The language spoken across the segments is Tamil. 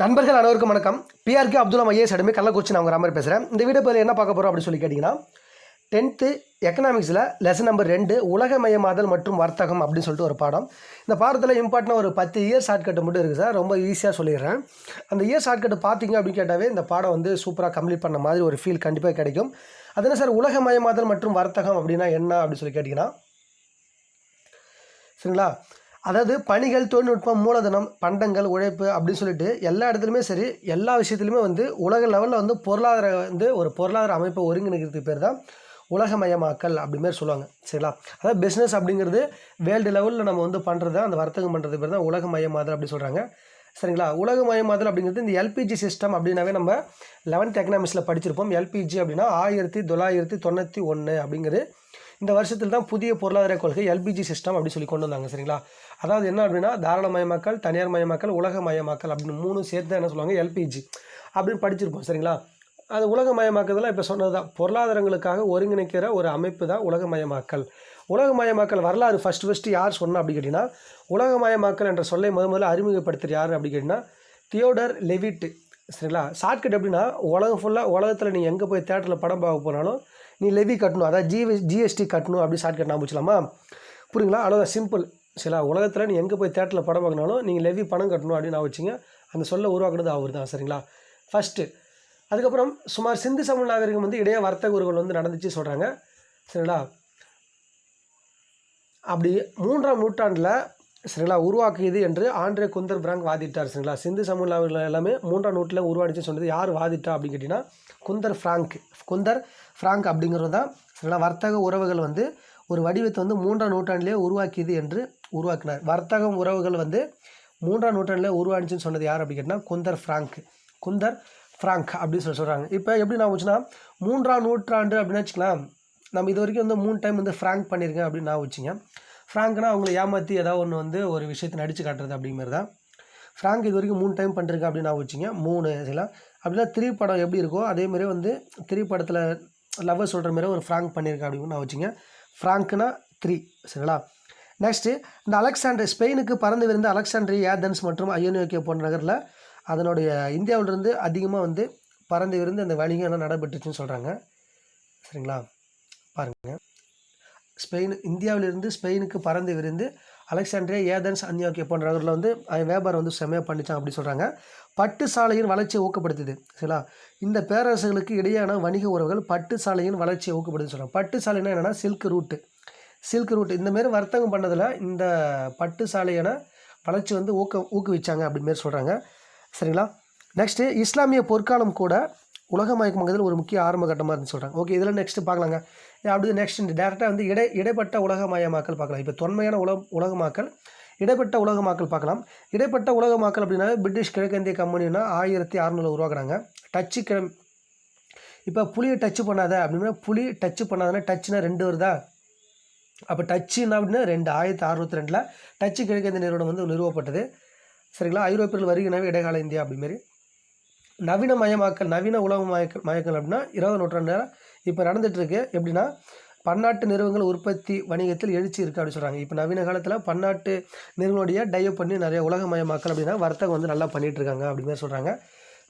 நண்பர்கள் அனைவருக்கும் வணக்கம். PRK Abdulla IAS academy Kallakurichi நான் உங்கள் ராமர் பேசுகிறேன் இந்த வீடியோ பதில் என்ன பார்க்க போகிறோம் அப்படின்னு சொல்லி கேட்டிங்கன்னா டென்த்து எக்கனாமிக்ஸில் லெசன் நம்பர் ரெண்டு உலகமயமாதல் மற்றும் வர்த்தகம் அப்படின்னு சொல்லிட்டு ஒரு பாடம். இந்த பாடத்தில் இம்பார்ட்டனாக ஒரு பத்து இயர் ஷார்ட்கட் மட்டும் இருக்குது சார் ரொம்ப ஈஸியாக சொல்லிடுறேன். அந்த இயர் ஷார்ட்கட் பார்த்தீங்க அப்படின்னு கேட்டாவே இந்த பாடம் வந்து சூப்பராக கம்ப்ளீட் பண்ண மாதிரி ஒரு ஃபீல் கண்டிப்பாக கிடைக்கும். அது என்ன சார் உலகமயமாதல் மற்றும் வர்த்தகம் அப்படின்னா என்ன அப்படின்னு சொல்லி கேட்டிங்கன்னா சரிங்களா? அதாவது பணிகள் தொழில்நுட்பம் மூலதனம் பண்டங்கள் உழைப்பு அப்படின்னு சொல்லிட்டு எல்லா இடத்துலையுமே சரி எல்லா விஷயத்துலையுமே வந்து உலக லெவலில் வந்து பொருளாதார வந்து ஒரு பொருளாதார அமைப்பை ஒருங்கிணைக்கிறதுக்கு பேர் தான் உலகமயமாக்கல் அப்படிமாரி சொல்லுவாங்க. சரிங்களா? அதாவது பிஸ்னஸ் அப்படிங்கிறது வேர்ல்டு லெவலில் நம்ம வந்து பண்ணுறது அந்த வர்த்தகம் பண்ணுறது பேர் தான் உலகமயமாதல் அப்படி சொல்கிறாங்க சரிங்களா? உலகமயமாதல் அப்படிங்கிறது இந்த எல்பிஜி சிஸ்டம் அப்படின்னாவே நம்ம லெவன்த் எக்கனாமிக்ஸில் படிச்சிருப்போம். எல்பிஜி அப்படின்னா ஆயிரத்தி தொள்ளாயிரத்தி தொண்ணூற்றி ஒன்று அப்படிங்கிறது இந்த வருஷத்தில் தான் புதிய பொருளாதார கொள்கை எல்பிஜி சிஸ்டம் அப்படி சொல்லி கொண்டு வந்தாங்க சரிங்களா? அதாவது என்ன அப்படின்னா தாராளமயமாக்கல் தனியார் மயமாக்கல் உலகமயமாக்கல் அப்படின்னு மூணு சேர்த்து தான் என்ன சொல்லுவாங்க? எல்பிஜி அப்படின்னு படிச்சிருப்போம் சரிங்களா? அது உலகமயமாக்குறதுல இப்போ சொன்னது தான் பொருளாதாரங்களுக்காக ஒருங்கிணைக்கிற ஒரு அமைப்பு தான் உலகமயமாக்கல் உலகமயமாக்கல் வரலாறு ஃபஸ்ட்டு ஃபஸ்ட்டு யார் சொன்னால் அப்படி கேட்டிங்கன்னா உலகமயமாக்கல் என்ற சொல்லை முத முதல்ல அறிமுகப்படுத்துகிற யார் அப்படி கேட்டிங்கன்னா தியோடர் லெவிட் சரிங்களா? ஷார்ட்கட் எப்படின்னா உலகம் ஃபுல்லாக உலகத்தில் நீங்கள் எங்கே போய் தேட்டரில் படம் பார்க்க போனாலும் நீ லெவி கட்டணும். அதாவது ஜிவி ஜிஎஸ்டி கட்டணும் அப்படி ஷார்ட்கட் நான் பிடிச்சலாமா புரியுங்களா அவ்வளோதான் சிம்பிள் சில உலகத்தில் நீ எங்கே போய் தேட்டரில் படம் பார்க்கணாலும் நீங்கள் லெவி பணம் கட்டணும் அப்படின்னு நான் வச்சிங்க. அந்த சொல்ல உருவாக்குனது அவர் தான் சரிங்களா? ஃபஸ்ட்டு அதுக்கப்புறம் சுமார் சிந்து சமூக நாகரிகம் வந்து இடையே வர்த்தக உறவுகள் வந்து நடந்துச்சு சொல்கிறாங்க சரிங்களா? அப்படி மூன்றாம் நூற்றாண்டில் சரிங்களா உருவாக்கியது என்று ஆண்ட்ரே குந்தர் பிராங்க் வாதிட்டார் சரிங்களா சிந்து சமூகங்கள் எல்லாமே மூன்றாம் நூற்றில் உருவாடிச்சு சொன்னது யார் வாதிட்டா அப்படின்னு கேட்டிங்கன்னா குந்தர் ஃப்ராங்க் குந்தர் ஃப்ராங்க் அப்படிங்கிறது தான் சரிங்களா வர்த்தக உறவுகள் வந்து ஒரு வடிவத்தை வந்து மூன்றாம் நூற்றாண்டிலே உருவாக்கியது என்று உருவாக்கினார். வர்த்தகம் உறவுகள் வந்து மூன்றாம் நூற்றாண்டில் உருவாடிச்சுன்னு சொன்னது யார் அப்படின்னு கேட்டிங்கன்னா குந்தர் ஃப்ராங்க் குந்தர் ஃப்ராங்க் அப்படின்னு சொல்லி சொல்கிறாங்க இப்போ எப்படி நான் வச்சுன்னா மூன்றாம் நூற்றாண்டு அப்படின்னு வச்சுக்கலாம். நம்ம இது வரைக்கும் வந்து மூணு டைம் வந்து ஃப்ராங்க் பண்ணியிருக்கேன் அப்படின்னு நான் வச்சுங்க. ஃப்ராங்க்னா அவங்கள ஏமாற்றி ஏதாவது ஒன்று வந்து ஒரு விஷயத்தை நடித்து காட்டுறது அப்படிங்கிறது தான். ஃப்ராங்க் இது வரைக்கும் மூணு டைம் பண்ணிருக்கேன் அப்படின்னு நான் வச்சுங்க. மூணு இதெல்லாம் அப்படின்னா த்ரீ படம் எப்படி இருக்கோ அதேமாதிரி வந்து த்ரீ படத்தில் லவ்வர் சொல்கிற மாதிரி ஒரு ஃப்ராங்க் பண்ணியிருக்கேன் அப்படின்னு நான் வச்சுங்க. ஃப்ராங்க்னா த்ரீ சரிங்களா? நெக்ஸ்ட்டு இந்த அலெக்சாண்டர் ஸ்பெயினுக்கு பறந்து விருந்த அலெக்சாண்ட்ரி ஏதன்ஸ் மற்றும் ஐயோனியோக்கிய போன்ற நகரில் அதனுடைய இந்தியாவிலிருந்து அதிகமாக வந்து பறந்து விருந்து அந்த வணிகம் எல்லாம் நடைபெற்றுச்சுன்னு சொல்கிறாங்க சரிங்களா? பாருங்கள் ஸ்பெயின் இந்தியாவிலிருந்து ஸ்பெயினுக்கு பறந்து விருந்து அலெக்சாண்ட்ரியா ஏதன்ஸ் அந்யோக்கிய போன்ற நகரில் வந்து வியாபாரம் வந்து செம்மையாக பண்ணிச்சான் அப்படி சொல்கிறாங்க பட்டு சாலையின் வளர்ச்சியை ஊக்கப்படுத்துது சரிங்களா? இந்த பேரரசுகளுக்கு இடையேயான வணிக உறவுகள் பட்டு சாலையின் வளர்ச்சியை ஊக்கப்படுது சொல்கிறாங்க பட்டு சாலைன்னா என்னென்னா சில்க் ரூட்டு சில்க் ரூட் இந்தமாரி வர்த்தகம் பண்ணதில் இந்த பட்டு சாலையான வளர்ச்சி வந்து ஊக்க ஊக்குவிச்சாங்க அப்படிமாரி சொல்கிறாங்க சரிங்களா? நெக்ஸ்ட்டு இஸ்லாமிய பொற்காலம் கூட உலகமயக்கமாகுதல் ஒரு முக்கிய ஆரம்ப கட்டமாக இருந்துன்னு சொல்கிறாங்க. ஓகே இதில் நெக்ஸ்ட்டு பார்க்கலாங்க. அப்படி நெக்ஸ்ட் இந்த டேரெக்டாக வந்து இடை இடைப்பட்ட உலகமயமாக்கல் பார்க்கலாம். இப்போ தொன்மையான உலக உலகமாக்கல் இடைப்பட்ட உலகமாக்கல் பார்க்கலாம். இடைப்பட்ட உலகமாக்கல் அப்படின்னா பிரிட்டிஷ் கிழக்கிந்திய கம்பெனினா ஆயிரத்தி அறநூறு உருவாக்குறாங்க. டச்சு கிழம் இப்போ புளியை டச்சு பண்ணாத அப்படின்னா புளி டச்சு பண்ணாதன்னா டச்சுனா ரெண்டு வருதா? அப்போ டச்சுன்னா அப்படின்னா ரெண்டு ஆயிரத்தி அறுநூத்தி ரெண்டில் டச்சு கிழக்கிந்திய நிறுவனம் வந்து நிறுவப்பட்டது. சரிங்களா? ஐரோப்பியர்கள் வருகினவே இடைக்கால இந்தியா அப்படிமாரி. நவீனமயமாக்கல் நவீன உலகமயக்கல் மயக்கல் அப்படின்னா இருபது நூற்றாண்டு நேரம். இப்போ நடந்துகிட்ருக்கு எப்படின்னா பன்னாட்டு நிறுவனங்கள் உற்பத்தி வணிகத்தில் எழுச்சி இருக்குது அப்படின்னு சொல்கிறாங்க இப்போ நவீன காலத்தில் பன்னாட்டு நிறுவனுடைய டைப் பண்ணி நிறைய உலகமயமாக்கல் அப்படின்னா வர்த்தகம் வந்து நல்லா பண்ணிகிட்ருக்காங்க அப்படின்னு சொல்கிறாங்க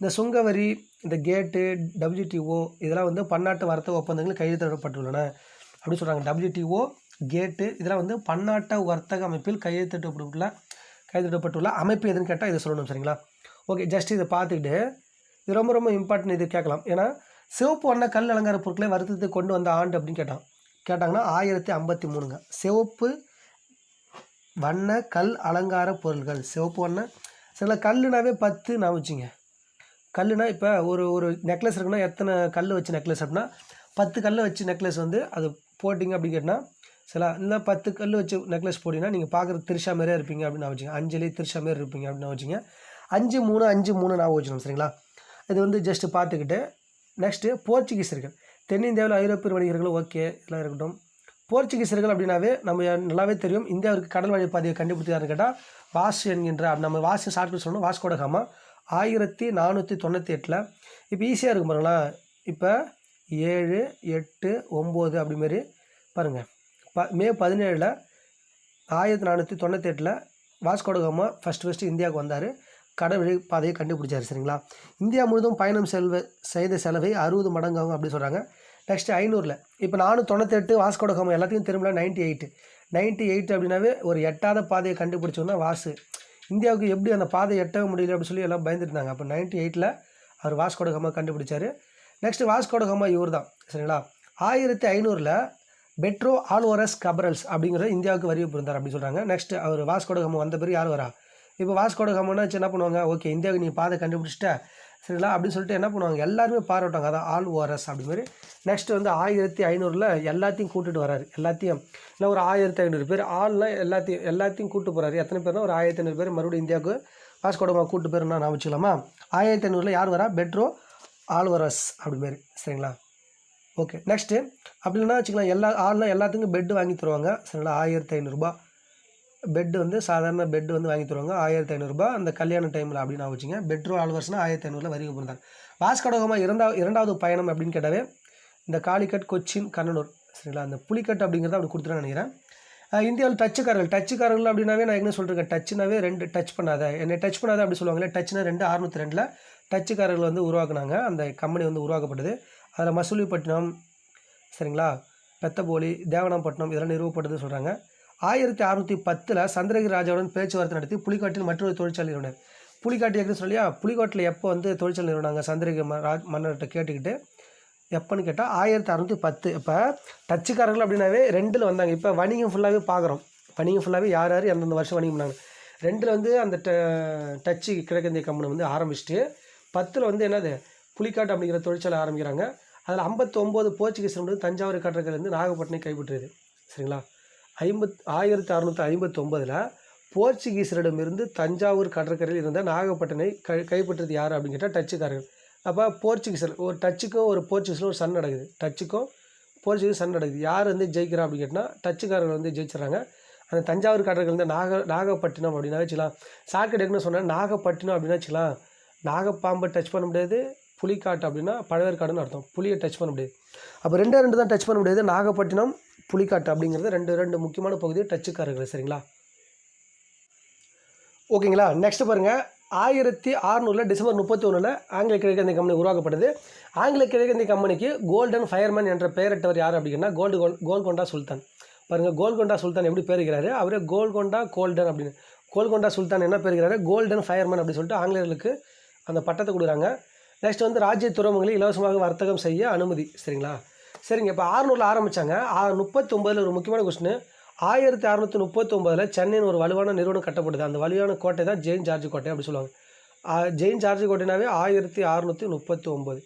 இந்த சுங்கவரி இந்த கேட்டு டபிள்யூடிஓ இதெல்லாம் வந்து பன்னாட்டு வர்த்தக ஒப்பந்தங்கள் கையெழுத்திடப்பட்டுள்ளன அப்படின்னு சொல்கிறாங்க டபிள்யூடிஓ கேட்டு இதெல்லாம் வந்து பன்னாட்டு வர்த்தக அமைப்பில் கையெழுத்திடப்பட்டுள்ள கையெழுத்திடப்பட்டுள்ள அமைப்பு எதுன்னு கேட்டால் இதை சொல்லணும் சரிங்களா? ஓகே ஜஸ்ட் இதை பார்த்துக்கிட்டு இது ரொம்ப ரொம்ப இம்பார்ட்டன்ட் இது கேட்கலாம். ஏன்னா சிவப்பு வண்ண கல் அலங்கார பொருட்களை வருத்தத்துக்கு கொண்டு வந்த ஆண்டு அப்படின்னு கேட்டான். கேட்டாங்கன்னா ஆயிரத்தி ஐம்பத்தி மூணுங்க. சிவப்பு வண்ண கல் அலங்கார பொருட்கள் சிவப்பு வண்ண சில கல்லுனாவே பத்து நான் வச்சுங்க. கல்லுனா இப்போ ஒரு ஒரு நெக்லஸ் இருக்குன்னா எத்தனை கல் வச்சு நெக்லஸ் அப்படின்னா பத்து கல்லை வச்சு நெக்லஸ் வந்து அது போட்டிங்க அப்படின்னு கேட்டால் சில இல்லை பத்து கல் வச்சு நெக்லஸ் போட்டிங்கன்னா நீங்கள் பார்க்குறது திருஷா மாதிரியே இருப்பீங்க அப்படின்னு நான் வச்சுங்க. அஞ்சலி திருஷா மாரி இருப்பீங்க அப்படின்னு நான் வச்சுங்க. அஞ்சு மூணு அஞ்சு மூணு நான் வச்சுக்கணும் சரிங்களா? இது வந்து ஜஸ்ட்டு பார்த்துக்கிட்டு நெக்ஸ்ட்டு போர்ச்சுகீஸர்கள் தென்னிந்தியாவில் ஐரோப்பிய வணிகர்கள் ஓகே இதெல்லாம் இருக்கட்டும். போர்ச்சுகீஸர்கள் அப்படின்னாவே நம்ம நல்லாவே தெரியும். இந்தியாவிற்கு கடல் வழி பாதையை கண்டுபிடித்தாருன்னு கேட்டால் வாசு என்கின்ற நம்ம வாசு சாப்பிட்டு சொல்லணும் வாஸ்கோடகாமா ஆயிரத்தி நானூற்றி தொண்ணூற்றி எட்டில். இப்போ ஈஸியாக இருக்கும் பாருங்களேன். இப்போ ஏழு எட்டு ஒம்பது அப்படி மாரி பாருங்கள் ப மே பதினேழில் ஆயிரத்தி நானூற்றி தொண்ணூற்றி எட்டில் வாஸ்கோடகாமா ஃபஸ்ட்டு ஃபஸ்ட்டு இந்தியாவுக்கு வந்தார். கடவுள் பாதையை கண்டுபிடிச்சார் சரிங்களா? இந்தியா முழுவதும் பயணம் செல்வ செய்த செலவை அறுபது மடங்காகும் அப்படின்னு சொல்கிறாங்க நெக்ஸ்ட் ஐநூறில். இப்போ நானும் தொண்ணூத்தெட்டு வாஸ்கோடகாம எல்லாத்தையும் திரும்பல நைன்ட்டி எயிட்டு. நைன்ட்டி எயிட் அப்படின்னாவே ஒரு எட்டாத பாதையை கண்டுபிடிச்சோன்னா வாசு. இந்தியாவுக்கு எப்படி அந்த பாதை எட்டவே முடியல அப்படின்னு சொல்லி எல்லாம் பயந்துருந்தாங்க அப்போ நைன்ட்டி எயிட்டில் அவர் வாஸ்கோடகாமா கண்டுபிடிச்சார். நெக்ஸ்ட் வாஸ்கோடகாமா இவர் தான் சரிங்களா? ஆயிரத்தி ஐநூறில் பெட்ரோ ஆல்வரஸ் கபரல்ஸ் அப்படிங்கிற இந்தியாவுக்கு வரி புரிந்தார் அப்படின்னு சொல்கிறாங்க நெக்ஸ்ட் அவர் வாஸ்கோடகாமா வந்த பிறகு யார் வரா? இப்போ வாஸ்கோடகாமன்னா என்ன பண்ணுவாங்க? ஓகே இந்தியாவுக்கு நீ பாதை கண்டுபிடிச்சிட்ட சரிங்களா? அப்படின்னு சொல்லிட்டு என்ன பண்ணுவாங்க? எல்லாருமே பாராட்டுவாங்க. அதான் ஆல் ஓஆர்எஸ் அப்படி மாதிரி. வந்து ஆயிரத்தி ஐநூறில் எல்லாத்தையும் கூட்டிகிட்டு வராரு. எல்லாத்தையும். இல்லை ஒரு ஆயிரத்தி ஐநூறு பேர். ஆள்லாம் எல்லாத்தையும் எல்லாத்தையும் கூப்பிட்டு போகிறாரு எத்தனை பேர்னா ஒரு ஆயிரத்தி ஐநூறு பேர் மறுபடியும் இந்தியாவுக்கு வாஸ்கோடமா கூட்டு போயிருந்தா நான் வச்சுக்கலாமா? ஆயிரத்தி ஐநூறில் யார் வரா? பெட்ரோ ஆல்வரஸ் அப்படி மாதிரி சரிங்களா? ஓகே நெக்ஸ்ட்டு அப்படி இல்லைன்னா வச்சுக்கலாம். எல்லா ஆள்னா எல்லாத்துக்கும் பெட்டு வாங்கி தருவாங்க. சரிங்களா? ஆயிரத்தி ஐநூறுரூபா பெட்டு வந்து சாதாரண பெட் வந்து வாங்கி தருவாங்க. ஆயிரத்தி ஐநூறுரூபா அந்த கல்யாண டைமில் அப்படின்னு வச்சுங்க பெட்ரோ ஆல்வர்ஸ்னால் ஆயிரத்தி ஐநூறுல வரிக புரிந்தாங்க வாஸ்கடகமாக இரண்டா இரண்டாவது பயணம் அப்படின்னு கேட்டாவே இந்த காலிக்கட் கொச்சின் கண்ணனூர் சரிங்களா? அந்த புலிக்கட் அப்படிங்கிறத அப்படி கொடுத்துருன்னு நினைக்கிறேன். இந்தியாவில் டச்சுக்காரர்கள். டச்சுக்காரர்கள் அப்படின்னாவே நான் என்ன சொல்லிருக்கேன். டச்சுனாவே ரெண்டு டச் பண்ணாத. என்னை டச் பண்ணாத அப்படி சொல்லுவாங்களே டச்னா ரெண்டு அறுநூத்தி ரெண்டில் டச்சுக்காரர்கள் வந்து உருவாக்குனாங்க. அந்த கம்பெனி வந்து உருவாக்கப்பட்டது. அதில் மசூலிப்பட்டினம் சரிங்களா? பெத்தபோலி தேவனாம்பட்டினம் இதெல்லாம் நிறுவப்பட்டதுன்னு சொல்கிறாங்க ஆயிரத்தி அறுநூற்றி பத்தில் சந்திரகிரி ராஜாவுடன் பேச்சுவார்த்தை நடத்தி புலிக்காட்டில் மற்றொரு தொழிற்சாலை நிறுவனர். புலிக்காட்டு ஏற்கனவே சொல்லியா? புலிக்காட்டில் எப்போ வந்து தொழிற்சாலை நிறுவனாங்க சந்திரகிரி ராஜ் மன்னர்கிட்ட கேட்டுக்கிட்டு எப்போன்னு கேட்டால் ஆயிரத்தி அறநூற்றி பத்து. இப்போ டச்சுக்காரர்கள் அப்படின்னாவே ரெண்டில் வந்தாங்க. இப்போ வணிகம் ஃபுல்லாகவே பார்க்குறோம் வணிகம் ஃபுல்லாகவே யார் யார் எந்தெந்த வருஷம் வணிகம் பண்ணாங்க. ரெண்டில் வந்து அந்த ட டச்சு கிழக்கிந்திய கம்பெனி வந்து ஆரம்பிச்சுட்டு பத்தில் வந்து என்னது? புலிக்காட்டு அப்படிங்கிற தொழிற்சாலை ஆரம்பிக்கிறாங்க. அதில் ஐம்பத்தொம்போது போர்ச்சுகீஸ் வந்து தஞ்சாவூர் கட்டுறதுலேருந்து நாகப்பட்டினம் கைப்பற்றுது சரிங்களா? ஐம்பத் ஆயிரத்தி அறநூற்றி ஐம்பத்தொம்பதில் போர்ச்சுகீசரிடமிருந்து தஞ்சாவூர் கடற்கரையில் இருந்த நாகப்பட்டினை கை கைப்பற்றது யார் அப்படின்னு கேட்டால் டச்சுக்காரர்கள். அப்போ போர்ச்சுகீசர் ஒரு டச்சுக்கும் ஒரு போர்ச்சுகீஸில் ஒரு சன் நடக்குது. டச்சுக்கும் போர்ச்சுகீஸ் சன் நடக்குது. யார் வந்து ஜெயிக்கிறா அப்படின்னு கேட்டால் டச்சுக்காரர்கள் வந்து ஜெயிச்சிடறாங்க. அந்த தஞ்சாவூர் கடற்கரையில் வந்து நாக நாகப்பட்டினம் அப்படின்னா வச்சுக்கலாம். சாக்கடைக்குன்னு சொன்னால் நாகப்பட்டினம் அப்படின்னா வச்சுக்கலாம். நாகப்பாம்பை டச் பண்ண முடியாது. புலிக்காட்டு அப்படின்னா பழவேற்காடுன்னு அர்த்தம். புலியை டச் பண்ண முடியாது. அப்போ ரெண்டே ரெண்டு தான் டச் பண்ண முடியாது. நாகப்பட்டினம் புலிக்காட்டு அப்படிங்கிறது ரெண்டு ரெண்டு முக்கியமான பகுதி டச்சுக்காரர்கள் சரிங்களா? ஓகேங்களா? நெக்ஸ்ட் பாருங்கள் ஆயிரத்தி அறநூறில் டிசம்பர் முப்பத்தி ஒன்றில் ஆங்கில கிழக்கிந்திய கம்பெனி உருவாக்கப்பட்டது. ஆங்கில கிழக்கிந்திய கம்பெனிக்கு கோல்டன் ஃபயர்மேன் என்ற பெயரிட்டவர் யார் அப்படின்னா கோல்டு கோல் கோல்கொண்டா சுல்தான் பாருங்கள் கோல்கொண்டா சுல்தான் எப்படி பேருகிறாரு அவரே கோல்கொண்டா கோல்டன் அப்படின்னு. கோல்கொண்டா சுல்தான் என்ன பேருகிறாரு கோல்டன் ஃபயர்மேன் அப்படின்னு சொல்லிட்டு ஆங்கிலேயர்களுக்கு அந்த பட்டத்தை கொடுக்குறாங்க. நெக்ஸ்ட் வந்து ராஜ்ய துறைமுகங்களில் இலவசமாக வர்த்தகம் செய்ய அனுமதி சரிங்களா? சரிங்க இப்போ ஆறுநூறில் ஆரம்பித்தாங்க முப்பத்தொம்பதில் ஒரு முக்கியமான கொஸ்டின் ஆயிரத்தி அறநூற்றி முப்பத்தொம்பதில் சென்னையின் ஒரு வலுவான நிறுவனம் கட்டப்படுது அந்த வலுவான கோட்டை தான் ஜெயின் ஜார்ஜ் கோட்டை அப்படி சொல்லுவாங்க. ஜெயின் ஜார்ஜ் கோட்டைனாவே ஆயிரத்தி அறநூற்றி முப்பத்தி ஒம்பது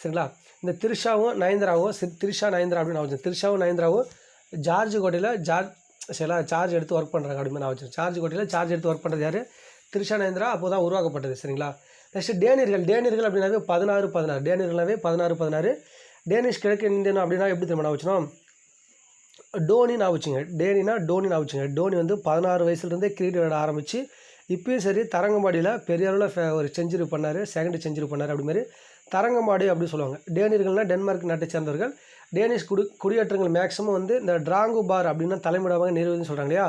சரிங்களா? இந்த திரிஷாவும் நயன்தராவும் சி திரிஷா நயன்தரா அப்படின்னு நான் திரிஷாவும் நயன்தராவும் ஜார்ஜ் கோட்டையில் ஜார்ஜ் சரிங்களா சார்ஜ் எடுத்து ஒர்க் பண்ணுறாங்க அப்படின்னு நான் வச்சேன் சார்ஜ் கோட்டையில் சார்ஜ் எடுத்து ஒர்க் பண்ணுறது யார்? திரிஷா நயன்தரா அப்போ தான் உருவாக்கப்பட்டது. சரிங்களா? நெக்ஸ்ட் டேனியர்கள். டேனியர்கள் அப்படின்னாவே பதினாறு பதினாறு. டேனியர்களாவே பதினாறு பதினாறு. டேனிஷ் கிழக்கு இந்தியன் அப்படின்னா எப்படி தெரியுமா நான் வச்சுனோம் டோனி நான் வச்சுங்க. டேனினா டோனி நான் வச்சுங்க. டோனி வந்து பதினாறு வயசுலேருந்தே கிரிக்கெட் விளையாட ஆரம்பித்து இப்பயும் சரி தரங்கம்பாடியில் பெரிய அளவில் ஒரு செஞ்சுரி பண்ணார் செகண்ட் செஞ்சுரி பண்ணார் அப்படிமாரி தரங்கம்பாடி அப்படின்னு சொல்லுவாங்க. டேனியர்கள்னால் டென்மார்க் நாட்டை சேர்ந்தவர்கள். டேனிஷ் குடி குடியேற்றங்கள் மேக்ஸிமம் வந்து இந்த டிராங்கு பார் அப்படின்னா தலைமையிடமாக நிறுவனம் சொல்கிறாங்க இல்லையா?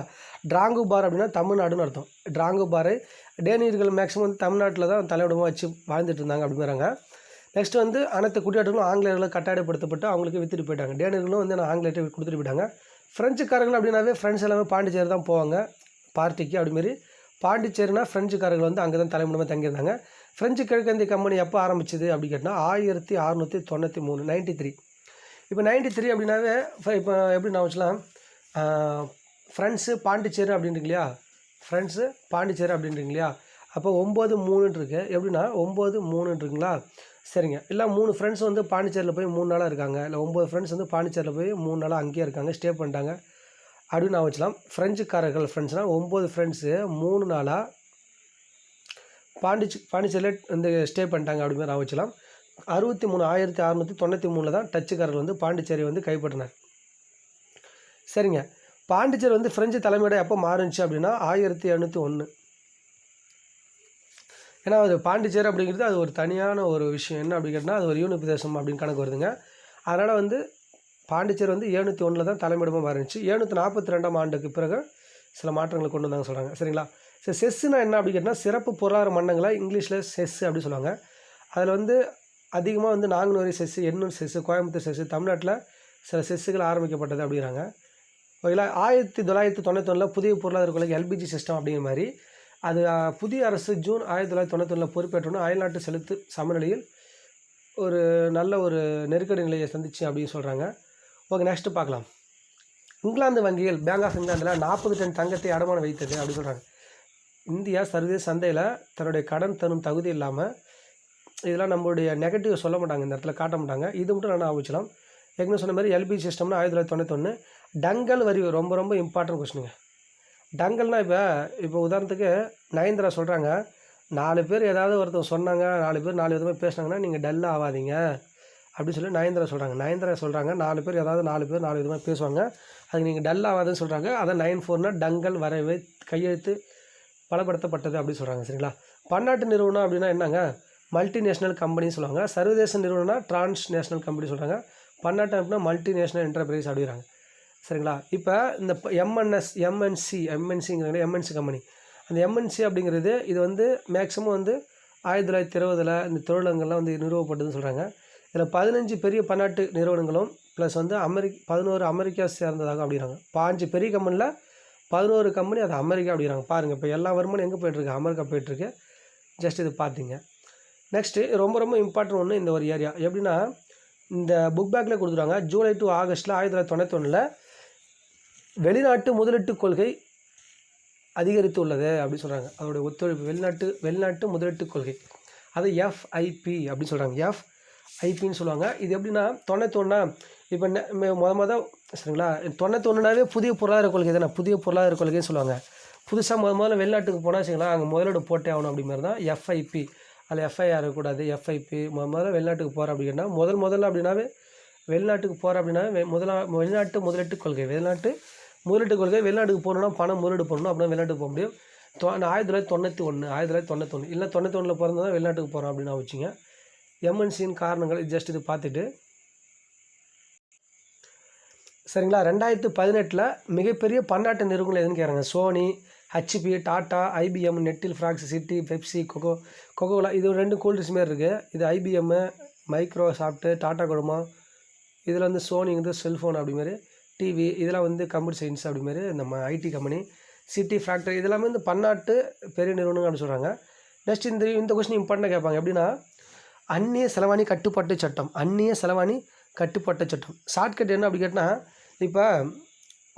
டிராங்கு பார் அப்படின்னா தமிழ்நாடுன்னு அர்த்தம். டிராங்கு பார் டேனியர்கள் மேக்ஸிமம் வந்து தமிழ்நாட்டில் தான் தலையிடமாக வச்சு வாழ்ந்துட்டு இருந்தாங்க அப்படிங்கிறாங்க. நெக்ஸ்ட் வந்து அனைத்து குடியாட்டங்களும் ஆங்கிலேயர்களை கட்டாயப்படுத்தப்பட்டு அவங்களுக்கு வித்துட்டு போயிட்டாங்க. டேனியர்களும் வந்து நான் ஆங்கிலேயர்கிட்ட கொடுத்துட்டு போயிட்டாங்க. ஃப்ரெஞ்சுக்காரர்கள் அப்படின்னாவே ஃப்ரெண்ட்ஸ் எல்லாமே பாண்டிச்சேரி தான் போவாங்க. பார்ட்டிக்கு அப்படிமாரி பாண்டிச்சேரினா ஃப்ரெஞ்சுக்காரர்கள் வந்து அங்கே தான் தலைமுடமாக தங்கியிருந்தாங்க ஃப்ரெஞ்சு கிழக்கிந்திய கம்பெனி எப்போ ஆரம்பிச்சது அப்படி கேட்டால் ஆயிரத்தி அறநூற்றி தொண்ணூற்றி மூணு நைன்ட்டி த்ரீ. இப்போ நைன்ட்டி த்ரீ அப்படின்னாவே இப்போ எப்படி நான் வச்சலாம் ஃப்ரெண்ட்ஸு பாண்டிச்சேரி அப்படின்றீங்க இல்லையா ஃப்ரெண்ட்ஸு பாண்டிச்சேரி அப்படின்றீங்க இல்லையா அப்போ ஒம்பது மூணுன்னு இருக்கு. எப்படின்னா ஒம்பது மூணுன்னு இருக்குங்களா? சரிங்க. இல்லை மூணு ஃப்ரெண்ட்ஸ் வந்து பாண்டிச்சேரியில் போய் மூணு நாளாக இருக்காங்க. இல்லை ஒம்பது ஃப்ரெண்ட்ஸ் வந்து பாண்டிச்சேரியில் போய் மூணு நாளாக அங்கேயே இருக்காங்க ஸ்டே பண்ணிட்டாங்க. அப்படின்னு நான் வச்சலாம் ஃப்ரெஞ்சுக்காரர்கள் ஃப்ரெண்ட்ஸ்னால் ஒம்பது ஃப்ரெண்ட்ஸு மூணு நாளாக பாண்டிச்சு பாண்டிச்சேரியில் வந்து ஸ்டே பண்ணிட்டாங்க அப்படின்னு நான் வச்சலாம் அறுபத்தி மூணு ஆயிரத்தி அறநூற்றி தொண்ணூற்றி மூணில் தான் டச்சுக்காரர்கள் வந்து பாண்டிச்சேரி வந்து கைப்பற்றினார். சரிங்க. பாண்டிச்சேரி வந்து ஃப்ரெஞ்சு தலைமையிட எப்போ மாறுச்சு அப்படின்னா ஆயிரத்தி எழுநூற்றி ஒன்று ஏன்னா அது பாண்டிச்சேரி அப்படிங்கிறது அது ஒரு தனியான ஒரு விஷயம். என்ன அப்படி அது ஒரு யூனி பிரதேசம் அப்படின்னு கணக்கு வருதுங்க. அதனால் வந்து பாண்டிச்சேரி வந்து எழுநூற்றி ஒன்றில் தான் தலைமையிடமாக மாறிச்சு ஏழுநூற்றி நாற்பத்தி ரெண்டாம் ஆண்டுக்கு பிறகு சில மாற்றங்களை கொண்டு வந்தாங்க சொல்கிறாங்க சரிங்களா? சரி செஸ்ஸுனா என்ன அப்படி கேட்டால் சிறப்பு பொருளாதார மன்னங்களை இங்கிலீஷில் செஸ் அப்படின்னு சொல்லுவாங்க. அதில் வந்து அதிகமாக வந்து Nanguneri SEZ Ennore SEZ Coimbatore SEZ தமிழ்நாட்டில் சில செஸ்ஸுகள் ஆரம்பிக்கப்பட்டது அப்படிங்கிறாங்க. ஓகேங்களா ஆயிரத்தி தொள்ளாயிரத்தி தொண்ணூத்தொன்னில் புதிய பொருளாதார கொள்கை எல்பிஜி சிஸ்டம் அப்படிங்கிற மாதிரி அது புதிய அரசு ஜூன் ஆயிரத்தி தொள்ளாயிரத்தி தொண்ணூத்தொன்னில் பொறுப்பேற்றோன்னு அயல்நாட்டு செலுத்து சமநிலையில் ஒரு நல்ல ஒரு நெருக்கடி நிலையை சந்திச்சு அப்படின்னு சொல்கிறாங்க ஓகே நெக்ஸ்ட்டு பார்க்கலாம். இங்கிலாந்து வங்கியில் பேங்க் ஆஃப் இங்கிலாந்தில் நாற்பது டன் தங்கத்தை அடமானம் வைத்தது அப்படின்னு சொல்கிறாங்க இந்தியா சர்வதேச சந்தையில் தன்னுடைய கடன் தரும் தகுதி இல்லாமல் இதெல்லாம் நம்மளுடைய நெகட்டிவ் சொல்ல மாட்டாங்க இந்த இடத்துல காட்ட மாட்டாங்க. இது மட்டும் நான் ஆரம்பிச்சலாம் ஏற்கனவே சொன்ன மாதிரி எல்பி சிஸ்டம்னு ஆயிரத்தி தொள்ளாயிரத்தி தொண்ணூத்தொன்று டங்கல் வரி ரொம்ப ரொம்ப இம்பார்ட்டன்ட் கொஸ்டினுங்க டங்கல்னால் இப்போ இப்போ உதாரணத்துக்கு நயன்தரா சொல்கிறாங்க நாலு பேர் ஏதாவது ஒருத்தர் சொன்னாங்க நாலு பேர் நாலு விதமாக பேசுனாங்கன்னா நீங்கள் டல்லாக ஆகாதீங்க அப்படின்னு சொல்லி நயன்தரா சொல்கிறாங்க நயன்தரா சொல்கிறாங்க நாலு பேர் ஏதாவது நாலு பேர் நாலு விதமாக பேசுவாங்க அதுக்கு நீங்கள் டல் ஆகாதுன்னு சொல்கிறாங்க அதை நைன் ஃபோர்னால் டங்கல் வரைவு கையெழுத்து பலப்படுத்தப்பட்டது அப்படின்னு சொல்கிறாங்க சரிங்களா? பன்னாட்டு நிறுவனம் அப்படின்னா என்னங்க? மல்டிநேஷ்னல் கம்பெனி சொல்லுவாங்க சர்வதேச நிறுவனம்னா டிரான்ஸ் நேஷனல் கம்பெனி சொல்கிறாங்க பன்னாட்டு அப்படின்னா மல்டிநேஷ்னல் என்டர்பிரைஸ் அப்படிங்கிறாங்க. சரிங்களா? இப்போ இந்த எம்என்எஸ் எம்என்சி எம்என்சிங்கிறது எம்என்சி கம்பெனி அந்த எம்என்சி அப்படிங்கிறது இது வந்து மேக்ஸிமம் வந்து ஆயிரத்தி தொள்ளாயிரத்தி இருபதில் இந்த தொழிலங்கள்லாம் வந்து நிறுவப்பட்டதுன்னு சொல்கிறாங்க இதில் பதினஞ்சு பெரிய பன்னாட்டு நிறுவனங்களும் ப்ளஸ் வந்து அமெரிக் பதினோரு அமெரிக்கா சேர்ந்ததாக அப்படிங்கிறாங்க. பாஞ்சு பெரிய கம்பெனியில் பதினோரு கம்பெனி அது அமெரிக்கா அப்படிங்கிறாங்க. பாருங்கள் இப்போ எல்லா வருமானம் எங்கே போயிட்டுருக்கு? அமெரிக்கா போயிட்டுருக்கு. ஜஸ்ட் இது பார்த்தீங்க நெக்ஸ்ட்டு ரொம்ப ரொம்ப இம்பார்ட்டன்ட் ஒன்று இந்த ஒரு ஏரியா எப்படின்னா இந்த புக் பேக்கில் கொடுத்துருவாங்க ஜூலை டு ஆகஸ்ட்டில் ஆயிரத்தி தொள்ளாயிரத்தி தொண்ணூத்தொன்னில் வெளிநாட்டு முதலீட்டு கொள்கை அதிகரித்து உள்ளது அப்படின்னு சொல்கிறாங்க அதோடைய ஒத்துழைப்பு வெளிநாட்டு வெளிநாட்டு முதலீட்டு கொள்கை. அது எஃப்ஐபி அப்படின்னு சொல்கிறாங்க எஃப்ஐபின்னு சொல்லுவாங்க. இது எப்படின்னா தொண்ணூத்தொன்னா இப்போ நெ- மொதல் முத முத சரிங்களா? தொண்ணூத்தொன்னுனாவே புதிய பொருளாதார கொள்கை தானே. புதிய பொருளாதார கொள்கைன்னு சொல்லுவாங்க. புதுசாக முத முதல்ல வெளிநாட்டுக்கு போனால் வச்சுங்களா அங்கே முதலீடு போட்டே ஆகணும் அப்படி மாதிரி தான் எஃப்ஐபி அதில் எஃப்ஐஆர் இருக்கக்கூடாது. எஃப்ஐபி முத முதல்ல வெளிநாட்டுக்கு போகிற அப்படின்னா முதல் முதல்ல அப்படின்னாவே வெளிநாட்டுக்கு போகிற அப்படின்னா வெ- முதலா வெளிநாட்டு முதலீட்டு கொள்கை. வெளிநாட்டு முதலீட்டு கொள்கை வெளிநாட்டுக்கு போகணுன்னா பணம் முதலீடு பண்ணணும் அப்படின்னா வெளிநாட்டுக்கு போக முடியும். தொ ஆயிரத்தி தொள்ளாயிரத்தி தொண்ணூற்றி ஒன்று ஆயிரத்தி தொள்ளாயிரத்தி தொண்ணூத்தொன்று இல்லை தொண்ணூத்தொன்னில் பிறந்தால் வெளிநாட்டுக்கு போகிறோம் அப்படின்னு வச்சுங்க. எம்என்சியின் காரணங்கள் ஜஸ்ட் இது பார்த்துட்டு. சரிங்களா? ரெண்டாயிரத்து பதினெட்டில் மிகப்பெரிய பன்னாட்டு நிறுவனங்கள் எதுன்னு கேட்குறாங்க சோனி ஹெச்பி டாட்டா ஐபிஎம் நெட்டில் frocks Citi Pepsi coca coca cola இது ரெண்டு கூல்ட்ரிஸ் மாரி இருக்குது இது ஐபிஎம்மு மைக்ரோசாஃப்ட்டு டாட்டா குழுமம் இதில் வந்து சோனி வந்து செல்ஃபோன் அப்படி மாதிரி டிவி இதெல்லாம் வந்து கம்ப்யூட்டர் சயின்ஸ் அப்படி மாதிரி நம்ம ஐடி கம்பெனி சிட்டி ஃபேக்டரி இதெல்லாமே வந்து பன்னாட்டு பெரிய நிறுவனங்கள் சொல்கிறாங்க நெக்ஸ்ட் இந்த இந்த கொஸ்டின் இம்பார்ட்டாக கேட்பாங்க. எப்படின்னா அந்நிய செலவாணி கட்டுப்பாட்டு சட்டம் அந்நிய செலவாணி கட்டுப்பாட்டு சட்டம். ஷார்ட்கட் என்ன அப்படி கேட்டால் இப்போ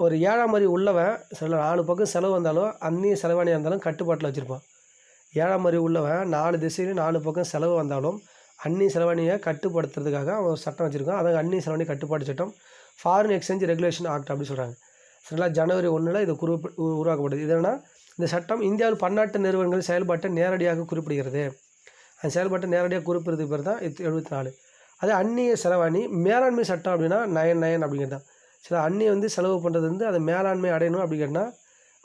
ஒரு ஏழாம் அறிவு உள்ளவன் சில நாலு பக்கம் செலவு வந்தாலும் அந்நிய செலவாணியாக இருந்தாலும் கட்டுப்பாட்டில் வச்சுருப்பான். ஏழாம் அறிவு உள்ளவன் நாலு திசையிலும் நாலு பக்கம் செலவு வந்தாலும் அந்நிய செலவாணியை கட்டுப்படுத்துறதுக்காக அவன் ஒரு சட்டம் வச்சுருக்கான். அதாவது அந்நிய செலவாணி கட்டுப்பாட்டு சட்டம். ஃபாரின் எக்ஸ்சேஞ்ச் ரெகுலேஷன் ஆக்ட் அப்படின்னு சொல்கிறாங்க சரிங்களா? ஜனவரி ஒன்றில் இது குறிப்பு உருவாக்கப்படுது. இதனால் இந்த சட்டம் இந்தியாவில் பன்னாட்டு நிறுவனங்கள் செயல்பாட்டை நேரடியாக குறிப்பிடுகிறது. அந்த செயல்பாட்டை நேரடியாக குறிப்பிடுறது பேர் தான் இது எழுபத்தி நாலு. அதே அந்நிய செலவாணி மேலாண்மை சட்டம் அப்படின்னா நயன் நயன் அப்படிங்கிறது தான். சில அந்நிய வந்து செலவு பண்ணுறது வந்து அதை மேலாண்மை அடையணும் அப்படி கேட்டால்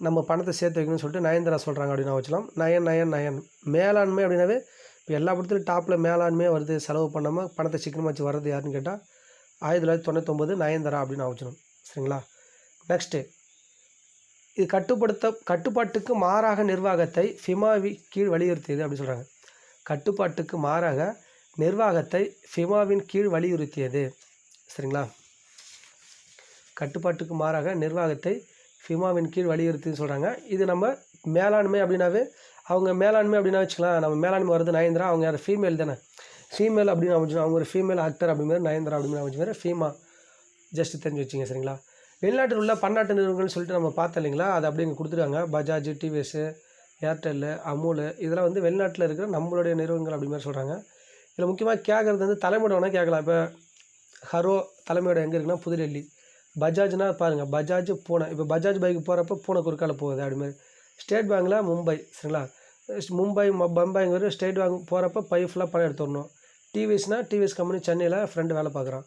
நம்ம பணத்தை சேர்த்து வைக்கணும்னு சொல்லிட்டு நயன்தரா சொல்கிறாங்க அப்படின்னு வச்சலாம் நயன் நயன் நயன். மேலாண்மை அப்படின்னாவே இப்போ எல்லா படத்துலையும் டாப்பில் மேலாண்மையாக வருது செலவு பண்ணாமல் பணத்தை சிக்கனமாக வச்சு வர்றது யாருன்னு கேட்டால் ஆயிரத்தி தொள்ளாயிரத்தி தொண்ணூத்தொம்பது நயன்தரா அப்படின்னு வச்சுக்கணும். சரிங்களா? நெக்ஸ்ட்டு இது கட்டுப்படுத்த கட்டுப்பாட்டுக்கு மாறாக நிர்வாகத்தை ஃபிமாவி கீழ் வலியுறுத்தியது அப்படின்னு சொல்கிறாங்க கட்டுப்பாட்டுக்கு மாறாக நிர்வாகத்தை ஃபிமாவின் கீழ் வலியுறுத்தியது. சரிங்களா? கட்டுப்பாட்டுக்கு மாறாக நிர்வாகத்தை ஃபிமாவின் கீழ் வலியுறுத்தின்னு சொல்கிறாங்க இது நம்ம மேலாண்மை அப்படின்னாவே அவங்க மேலாண்மை அப்படின்னா வச்சுக்கலாம். நம்ம மேலாண்மை வருது நயன்தரா அவங்க யார்? ஃபீமேல் தானே. ஃபீமேல் அப்படின்னு அமைச்சு அவங்க ஒரு ஃபீமேல் ஆக்டர் அப்படி மாதிரி நயன்தரா அப்படின்னு அமைச்சு ஃபீமா ஜஸ்ட் தெரிஞ்சு வச்சுங்க சரிங்களா? வெளிநாட்டில் உள்ள பன்னாட்டு நிறுவனங்கள்னு சொல்லிட்டு நம்ம பார்த்தோம் இல்லைங்களா? அது அப்படி இங்கே கொடுத்துருக்காங்க. பஜாஜ் டிவிஎஸ்ஸு ஏர்டெல்லு அமுல் இதெல்லாம் வந்து வெளிநாட்டில் இருக்கிற நம்மளுடைய நிறுவனங்கள் அப்படி மாதிரி சொல்கிறாங்க இதில் முக்கியமாக கேட்குறது வந்து தலைமையோட வேணால் கேட்கலாம். இப்போ ஹரோ தலைமையோட எங்கே இருக்குன்னா புதுடெல்லி. பஜாஜ்னா பாருங்கள் பஜாஜ் பூனை. இப்போ பஜாஜ் பைக் போகிறப்ப பூனை குறுக்கால போகுது அப்படி மாதிரி. ஸ்டேட் பேங்கில் மும்பை சரிங்களா? மும்பை பம்பாய்ங்கிற ஸ்டேட் பேங்க் போகிறப்ப பை ஃபுல்லாக பணம் எடுத்துடணும். டிவிஎஸ்னால் டிவிஎஸ் கம்பெனி சென்னையில் ஃப்ரெண்டு வேலை பார்க்குறான்.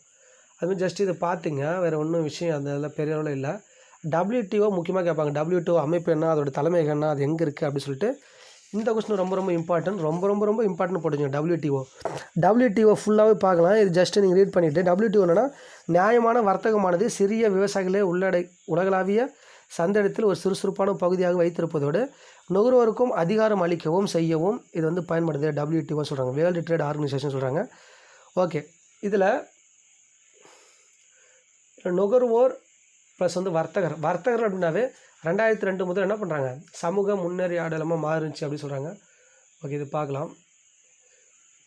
அதுமாதிரி ஜஸ்ட் இதை பார்த்துங்க வேறு ஒன்றும் விஷயம் அந்த இதில் பெரிய அளவில் இல்லை. டபிள்யூடிஓ முக்கியமாக கேட்பாங்க டபிள்யூடிஓ அமைப்பு என்ன அதோட தலைமைகள் என்ன அது எங்கே இருக்குது அப்படின்னு சொல்லிட்டு இந்த கொஸ்டின் ரொம்ப ரொம்ப இம்பார்ட்டன்ட் ரொம்ப ரொம்ப ரொம்ப இம்பார்ட்டன்ட் போட்டுங்க டபிள்யூடிஓ டபிள்யூடிஓ ஃபுல்லாகவே பார்க்கலாம். இது ஜஸ்ட் நீங்கள் ரீட் பண்ணிவிட்டு டபிள்யூடிஓ என்னென்னா நியாயமான வர்த்தகமானது சிறிய விவசாயிகளே உள்ளடை உலகளாவிய சந்தையிடத்தில் ஒரு சுறுசுறுப்பான பகுதியாக வைத்திருப்பதோடு நுகர்வோருக்கும் அதிகாரம் அளிக்கவும் செய்யவும் இது வந்து பயன்படுது. டபிள்யூடிஓ சொல்கிறாங்க வேர்ல்டு ட்ரேட் ஆர்கனைசேஷன் சொல்கிறாங்க ஓகே இதில் நுகர்வோர் ப்ளஸ் வந்து வர்த்தகர். வர்த்தகர் அப்படின்னாவே ரெண்டாயிரத்தி ரெண்டு முதல் என்ன பண்ணுறாங்க சமூக முன்னேறி ஆடலமாக மாறுச்சு அப்படின்னு சொல்கிறாங்க ஓகே இது பார்க்கலாம்.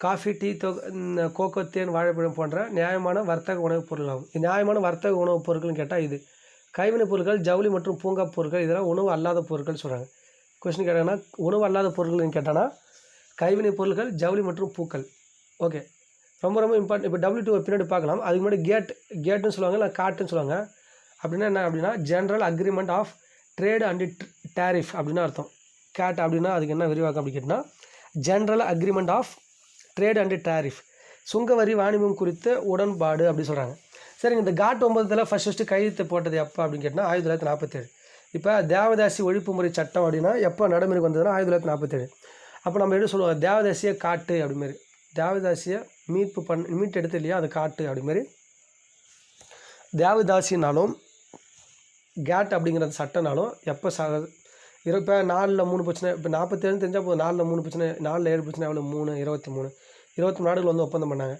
காஃபி டீ தொ இந்த கோகோ தேன் வாழைப்பழம் போன்ற நியாயமான வர்த்தக உணவுப் பொருள் ஆகும் இது நியாயமான வர்த்தக உணவுப் பொருட்கள்னு கேட்டால் இது. கைவினைப் பொருட்கள் ஜவுளி மற்றும் பூங்கா பொருட்கள் இதெல்லாம் உணவு அல்லாத பொருட்கள் சொல்கிறாங்க கொஸ்டின் கேட்டாங்கன்னா உணவு அல்லாத பொருட்கள்னு கேட்டானா கைவினை பொருட்கள் ஜவுளி மற்றும் பூக்கள். ஓகே ரொம்ப ரொம்ப இம்பார்ட்டன்ட் இப்போ டபுள்யூ டூ பின்னாடி பார்க்கலாம். அதுக்கு முன்னாடி கேட் கேட்டுன்னு சொல்லுவாங்க இல்லை காட்டுன்னு சொல்லுவாங்க. அப்படின்னா என்ன அப்படின்னா general agreement of trade and tariff அப்படின்னு அர்த்தம். கேட் அப்படின்னா அதுக்கு என்ன விரிவாக்கம் அப்படி கேட்டால் general agreement of trade and tariff சுங்க வரி வாணிபம் குறித்த உடன்பாடு அப்படி சொல்கிறாங்க சரிங்க இந்த காட் ஒன்பதுல ஃபஸ்ட் ஃபஸ்ட்டு கையெழுத்து போட்டது எப்போ அப்படின்னு கேட்டால் ஆயிரத்தி தொள்ளாயிரத்தி நாற்பத்தேழு. இப்போ தேவதாசி ஒழிப்பு முறை சட்டம் அப்படின்னா எப்போ நடைமுறைக்கு வந்ததுன்னா ஆயிரத்தி தொள்ளாயிரத்தி நாற்பத்தேழு. அப்போ நம்ம எப்படி சொல்லுவோம்? தேவதாசியை காட்டு அப்படிமாரி. தேவதாசியை மீட்பு பண் மீட் எடுத்து இல்லையா அது காட்டு அப்படிமாரி. தேவதாசினாலும் கேட் அப்படிங்கிற சட்டம்னாலும் எப்போ ச இப்போ நாலில் மூணு பிரச்சனை இப்போ நாற்பத்தேழு தெரிஞ்சால் போதும். நாலில் மூணு பிரச்சனை நாலில் ஏழு பிரச்சனை எவ்வளோ மூணு இருபத்தி மூணு. இருபத்தி நாடுகள் வந்து ஒப்பந்தம் பண்ணாங்க.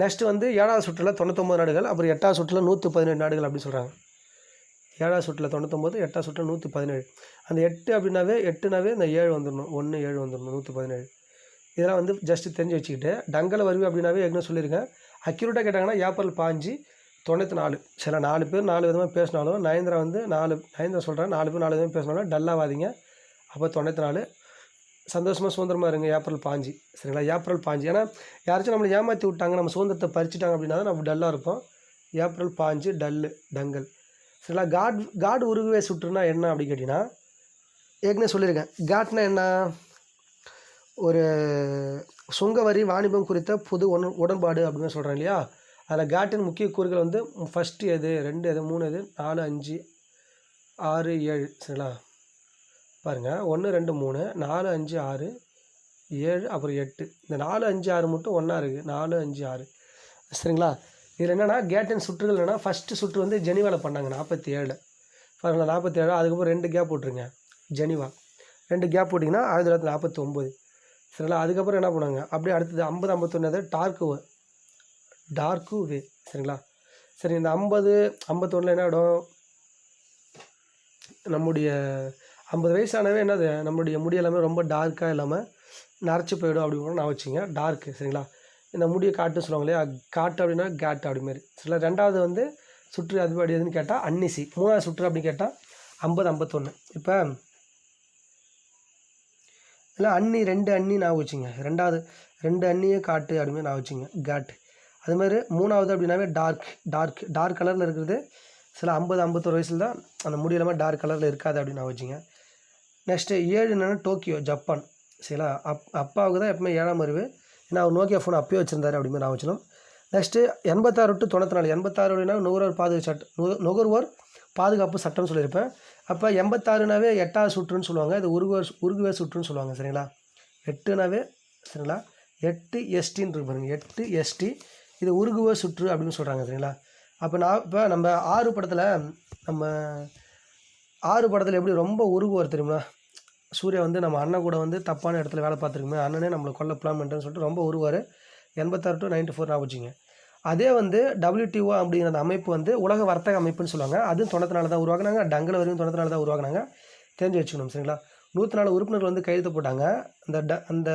நெக்ஸ்ட்டு வந்து ஏழாவது சுற்றில் தொண்ணூத்தொம்பது நாடுகள் அப்புறம் எட்டாவது சுற்றில் நூற்றி பதினேழு நாடுகள் அப்படின்னு சொல்கிறாங்க ஏழாவது சுற்றில் தொண்ணூத்தொம்பது எட்டாவது சுற்றில் நூற்றி பதினேழு அந்த எட்டு அப்படின்னாவே எட்டுனாவே இந்த ஏழு வந்துடணும் ஒன்று ஏழு வந்துடணும் நூற்றி பதினேழு இதெல்லாம் வந்து ஜஸ்ட்டு தெரிஞ்சு வச்சுக்கிட்டு டங்கல் வருவி அப்படின்னாவே ஏற்கனவே சொல்லியிருக்கேன். அக்யூரேட்டாக கேட்டாங்கன்னா ஏப்ரல் பாஞ்சு தொண்ணூற்றி நாலு சில நாலு பேர் நாலு விதமாக பேசினாலும் நயன்தரா வந்து நாலு நயன்தரா சொல்கிறேன் நாலு பேர் நாலு விதமாக பேசினாலும் டல்லாகாதீங்க அப்போ தொண்ணூற்றி நாலு சந்தோஷமாக சுதந்திரமாக இருங்க ஏப்ரல் பாஞ்சு. சரிங்களா? ஏப்ரல் பாஞ்சு. ஏன்னா யாராச்சும் நம்மளை ஏமாற்றி விட்டாங்க நம்ம சுதந்திரத்தை பறிச்சிட்டாங்க அப்படின்னா தான் நம்ம டல்லாக இருப்போம். ஏப்ரல் பாஞ்சு டல்லு டங்கல். சரிங்களா காட் காட் உருகுவே சுற்றுனா என்ன அப்படின்னு கேட்டிங்கன்னா ஏற்கனவே சொல்லியிருக்கேன். காட்னா என்ன? ஒரு சுங்க வரி வாணிபம் குறித்த புது உடன் உடன்பாடு அப்படின்னு சொல்கிறேன் இல்லையா? அதில் காட்டின் முக்கிய கூறுகள் வந்து ஃபஸ்ட்டு எது ரெண்டு எது மூணு எது நாலு அஞ்சு ஆறு ஏழு. சரிங்களா? பாருங்கள் ஒன்று ரெண்டு மூணு நாலு அஞ்சு ஆறு ஏழு அப்புறம் எட்டு. இந்த நாலு அஞ்சு ஆறு மட்டும் ஒன்றா இருக்குது நாலு அஞ்சு ஆறு. சரிங்களா? இதில் என்னென்னா கேட்டன் சுற்றுகள் என்னென்னா ஃபஸ்ட்டு சுற்று வந்து ஜெனிவாவில் பண்ணாங்க நாற்பத்தி ஏழு பாருங்களா நாற்பத்தி ஏழு அதுக்கப்புறம் ரெண்டு கேப் போட்டுருங்க ஜெனிவா. ரெண்டு கேப் போட்டிங்கன்னா ஆயிரத்தி தொள்ளாயிரத்தி நாற்பத்தி ஒம்பது சரிங்களா? அதுக்கப்புறம் என்ன பண்ணுவாங்க? அப்படியே அடுத்தது ஐம்பது ஐம்பத்தொன்னு டார்க்கு டார்க்கு வே. சரிங்களா? சரி இந்த ஐம்பது ஐம்பத்தொன்னில் என்ன ஆகிடும் நம்முடைய ஐம்பது வயசானவே என்னது? நம்மளுடைய முடி எல்லாமே ரொம்ப டார்க்காக இல்லாமல் நரைச்சி போயிடும் அப்படி கூட நான் வச்சுங்க டார்க்கு சரிங்களா? இந்த முடியை காட்டுன்னு சொல்லுவாங்க இல்லையா காட்டு அப்படின்னா கேட் அப்படி மாதிரி ரெண்டாவது வந்து சுற்று அது அப்படி எதுன்னு கேட்டால் அன்னிசி. மூணாவது சுற்று அப்படின்னு கேட்டால் ஐம்பது ஐம்பத்தொன்று இப்போ இல்லை அன்னி ரெண்டு அன்னி நான் வச்சுங்க. ரெண்டாவது ரெண்டு அன்னியே காட்டு அப்படிமாரி நான் வச்சுங்க. கேட் அது மாதிரி மூணாவது அப்படின்னாவே டார்க் டார்க் டார்க் கலரில் இருக்கிறது சில ஐம்பது ஐம்பத்தொரு வயசில் தான் அந்த முடி டார்க் கலரில் இருக்காது அப்படின்னு நான் வச்சுங்க. நெக்ஸ்ட்டு ஏழு என்னென்னா டோக்கியோ ஜப்பான். சரிங்களா? அப் அப்பாவுக்கு தான் எப்பவுமே ஏழாம் அறிவு ஏன்னா அவர் நோக்கியா ஃபோன் அப்பயே வச்சுருந்தாரு அப்படின்னு நான் வச்சிடும் நெக்ஸ்ட்டு எண்பத்தாறு டு தொண்ணூற்றி நாலு எண்பத்தாறு அப்படின்னா நுகர்வோர் பாதுகாப்பு சட்டம் நுகர்வோர் பாதுகாப்பு சட்டம்னு சொல்லியிருப்பேன். அப்போ எண்பத்தாறுனாவே எட்டாவது சுற்றுன்னு சொல்லுவாங்க. இது உருகுவர் உருகுவே சுற்றுன்னு சொல்லுவாங்க. சரிங்களா? எட்டுனாவே சரிங்களா? எட்டு எஸ்டின்னு இருக்கு பாருங்கள் எட்டு எஸ்டி. இது உருகுவே சுற்று அப்படின்னு சொல்கிறாங்க சரிங்களா? அப்போ நான் இப்போ நம்ம ஆறு படத்தில் நம்ம ஆறு படத்தில் எப்படி ரொம்ப உருகுவார் தெரியுமா? சூர்யா வந்து நம்ம அண்ணன் கூட வந்து தப்பான இடத்துல வேலை பார்த்துருக்குமே அண்ணனே நம்மளை கொல்ல பிளான் பண்ணுறேன்னு சொல்லிட்டு ரொம்ப உருவார். எண்பத்தாறு டு நைன்டி ஃபோர் நான் அதே வந்து டபிள்யூடிஓ அப்படிங்கிற அந்த அமைப்பு வந்து உலக வர்த்தக அமைப்புன்னு சொல்லுவாங்க. அதுவும் தொண்ணூற்றி தான் உருவாக்குனாங்க. டங்கல் வரையும் தொண்ணூற்றி தான் உருவாக்குனாங்க. தெரிஞ்சு வச்சுக்கணும் சரிங்களா? நூற்றி நாலு உறுப்பினர்கள் வந்து கையெழுத்து போட்டாங்க. அந்த ட அந்த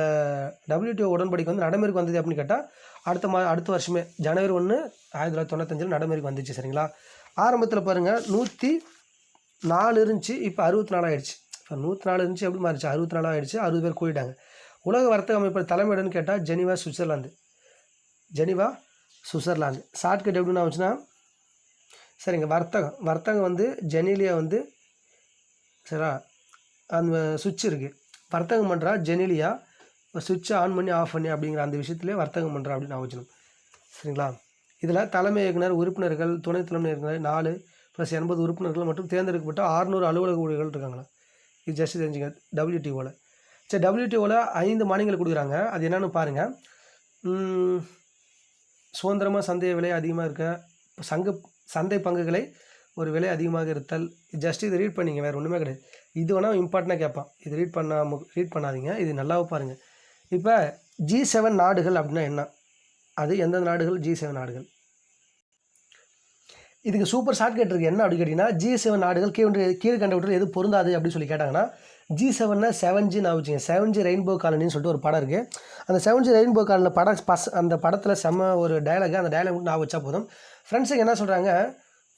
டபிள்யூடிஓ உடன்படிக்கை வந்து நடைமுறைக்கு வந்தது அப்படின்னு கேட்டால் அடுத்த மா அடுத்த வருஷமே ஜனவரி ஒன்று ஆயிரத்தி தொள்ளாயிரத்தி தொண்ணூத்தஞ்சில் நடைமுறைக்கு வந்துச்சு சரிங்களா? ஆரம்பத்தில் பாருங்கள் நூற்றி நாலு இருந்துச்சு இப்போ அறுபத்தி நாலு ஆயிடுச்சு. இப்போ நூற்றி நாலு இருந்துச்சு எப்படி மாறிச்சு? அறுபத்தி நாலாக ஆயிடுச்சு அறுபது பேர் கூடிட்டாங்க. உலக வர்த்தக அமைப்பு தலைமையிடன்னு கேட்டால் Geneva Switzerland. Geneva Switzerland. Shortcut எப்படின்னா வச்சுன்னா சரிங்க வர்த்தகம். வர்த்தகம் வந்து ஜெனிலியா வந்து சரியா அந்த சுவிட்ச் இருக்குது வர்த்தகம் பண்ணுறா ஜெனிலியா சுவிட்சை ஆன் பண்ணி ஆஃப் பண்ணி அப்படிங்கிற அந்த விஷயத்துலேயே வர்த்தகம் பண்ணுறா அப்படின்னு நான் சரிங்களா? இதில் தலைமை இயக்குனர் உறுப்பினர்கள் துணை தலைமை இயக்குனர் நாலு ப்ளஸ் எண்பது உறுப்பினர்கள் மற்றும் தேர்ந்தெடுக்கப்பட்ட ஆறுநூறு அலுவலக ஊழியர்கள் இருக்காங்களா இது ஜஸ்ட் தெரிஞ்சுங்க. டபிள்யூடிஓவில் சரி டபிள்யூடிஓவில் ஐந்து மானியங்கள் கொடுக்குறாங்க. அது என்னென்னு பாருங்கள் சுதந்திரமாக சந்தை விலை அதிகமாக இருக்க சங்க சந்தை பங்குகளை ஒரு விலை அதிகமாக இருத்தல். ஜஸ்ட் இதை ரீட் பண்ணிங்க வேறு ஒன்றுமே கிடையாது. இது வேணால் இம்பார்ட்டண்டாக கேட்பான். இது ரீட் பண்ணாம ரீட் பண்ணாதீங்க. இது நல்லாவே பாருங்கள் இப்போ ஜி செவன் நாடுகள் அப்படின்னா என்ன? அது எந்தெந்த நாடுகள்? ஜி செவன் நாடுகள். இதுக்கு சூப்பர் ஷார்ட்கட் இருக்குது என்ன அப்படின்னு கேட்டிங்கன்னா ஜி செவன் நாடுகள் கீழ் கீழ் கண்டவற்றில் எது பொருந்தாது அப்படின்னு சொல்லி கேட்டாங்கன்னா ஜி செவன்னா செவன் ஜி நான் வச்சுங்க செவன் ஜி ரெயின்போ காலனின்னு சொல்லிட்டு ஒரு படம் இருக்குது அந்த செவன் ஜி ரெயின்போ காலனில் படம் பஸ் அந்த படத்தில் செம்ம ஒரு டயலாக் அந்த டயலாக் நான் வச்சா போதும். ஃப்ரெண்ட்ஸுக்கு என்ன சொல்கிறாங்க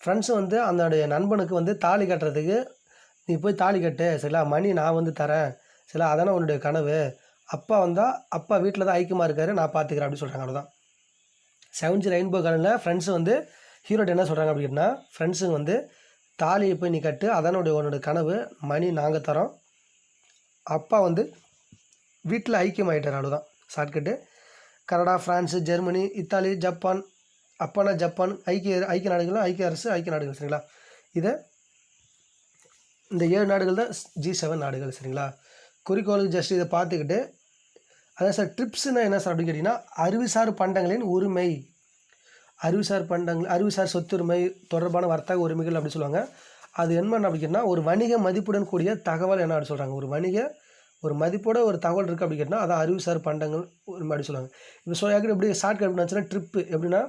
ஃப்ரெண்ட்ஸு வந்து அதனுடைய நண்பனுக்கு வந்து தாலி கட்டுறதுக்கு நீ போய் தாலி கட்டு. சரிங்களா? மணி நான் வந்து தரேன். சரிங்களா? அதானே உன்னுடைய கனவு. அப்பா வந்தால் அப்பா வீட்டில் தான் ஐக்கியமாக இருக்காரு. நான் பார்த்துக்கிறேன் அப்படின்னு சொல்கிறாங்க அவ்வளோதான் செவன்ஜி ரெயின்போ காலனில் ஃப்ரெண்ட்ஸு வந்து ஹீரோட்ட என்ன சொல்கிறாங்க அப்படின்னா ஃப்ரெண்ட்ஸுங்க வந்து தாலியை போய் நீ கட்டு அதனுடைய உன்னோட கனவு மணி நாங்கள் தரோம். அப்பா வந்து வீட்டில் ஐக்கியமாயிட்டார் அவ்வளோதான் shortcut Canada France Germany Italy Japan அப்பனா ஜப்பான் ஐக்கிய ஐக்கிய நாடுகள் ஐக்கிய அரசு ஐக்கிய நாடுகள் சரிங்களா? இதை இந்த ஏழு நாடுகள் தான் ஜி செவன் நாடுகள் சரிங்களா? குறிக்கோளுக்கு ஜஸ்ட் இதை பார்த்துக்கிட்டு அதான் சார் ட்ரிப்ஸுன்னா என்ன சார் அப்படின்னு கேட்டிங்கன்னா அறிவுசார் பண்டங்களின் உரிமை. அறிவுசார் பண்டங்கள் அறிவுசார் சொத்துரிமை தொடர்பான வர்த்தக உரிமைகள் அப்படி சொல்லுவாங்க. அது என்ன அப்படின்னா ஒரு வணிக மதிப்புடன் கூடிய தகவல் என்ன அப்படி சொல்கிறாங்க ஒரு வணிக ஒரு மதிப்போட ஒரு தகவல் இருக்குது அப்படி கேட்டால் அதான் அறிவுசார் பண்டங்கள் உரிமை அப்படி சொல்லுவாங்க. இப்போ ஸோ எப்படி ஷார்ட்கட் எப்படின்னா ட்ரிப்பு எப்படின்னா